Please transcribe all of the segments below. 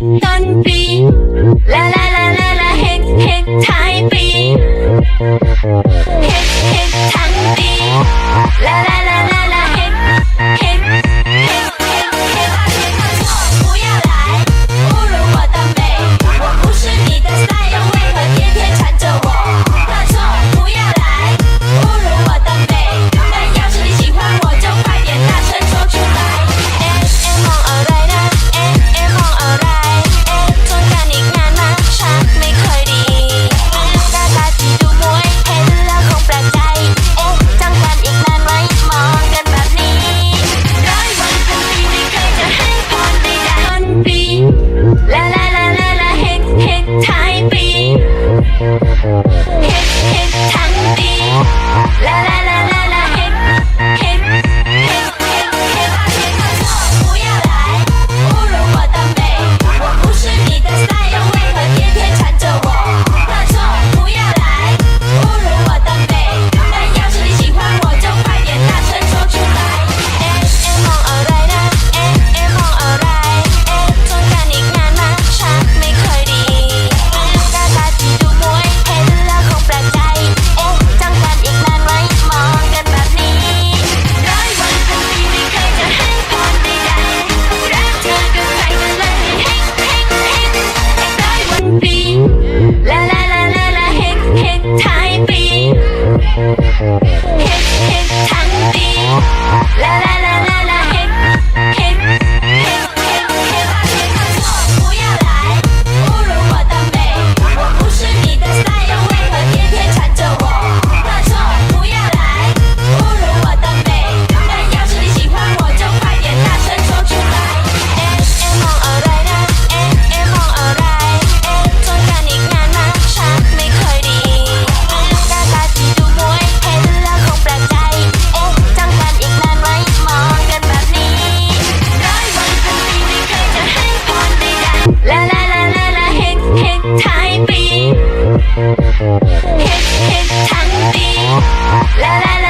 ต้นปีลาลาลาลาลาเฮกเฮกท้ายปีเฮกเฮกทั้งปีลาลาลาลา ฮิตฮิตทั้งปีลาลาลา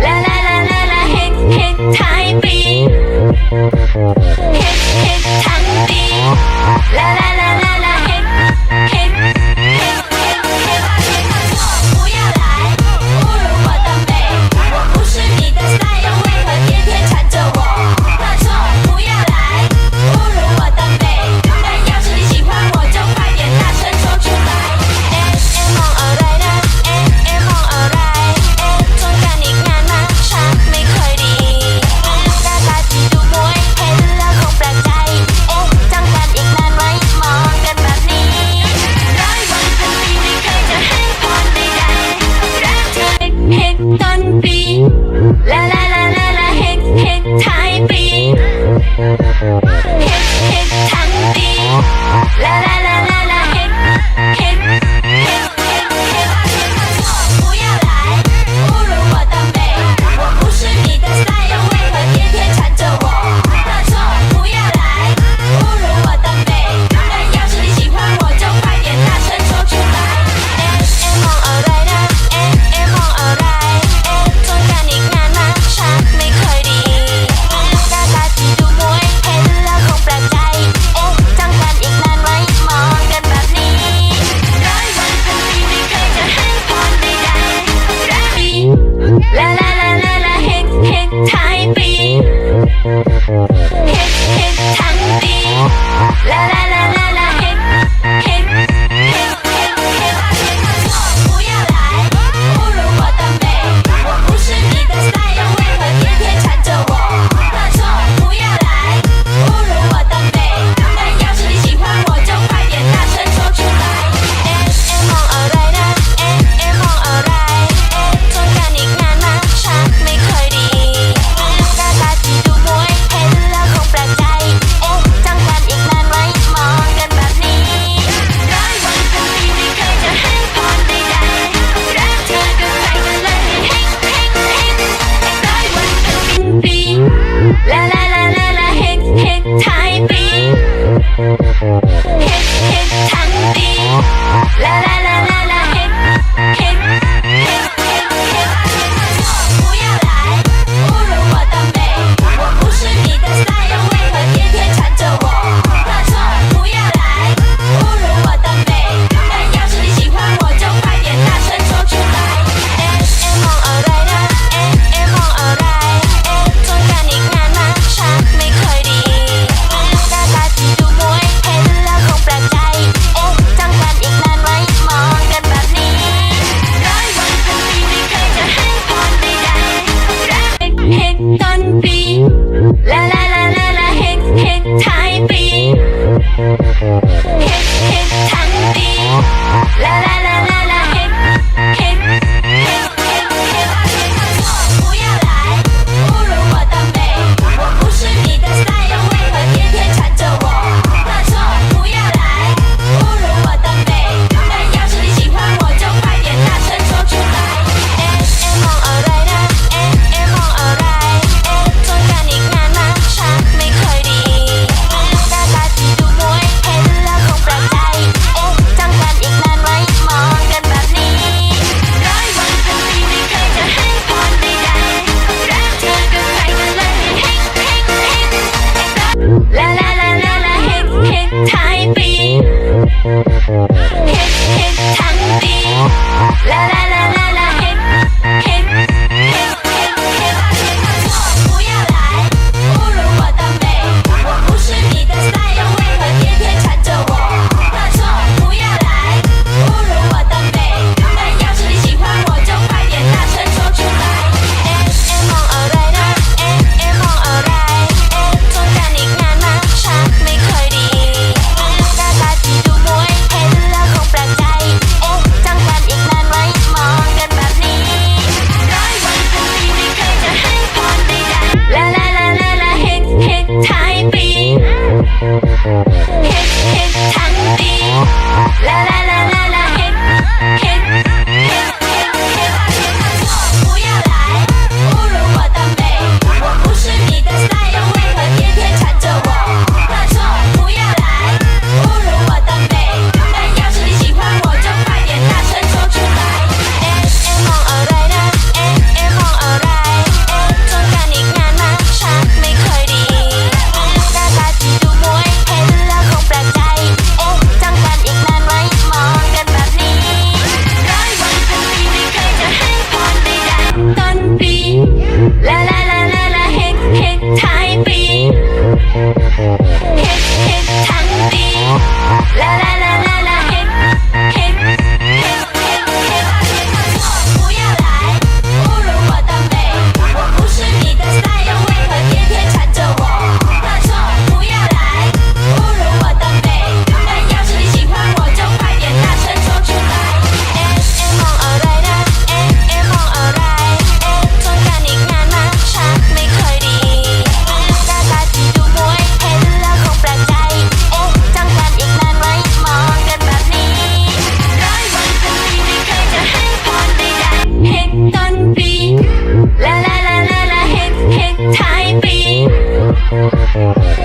啦啦啦啦啦，嘿嘿，太平，嘿嘿，太平，啦啦啦。Oh, oh, oh. เฮกต้นปีลาลาลาลาลาเฮกเฮกท้ายปี hit, hit, tanti. La la la. Oh, oh, oh.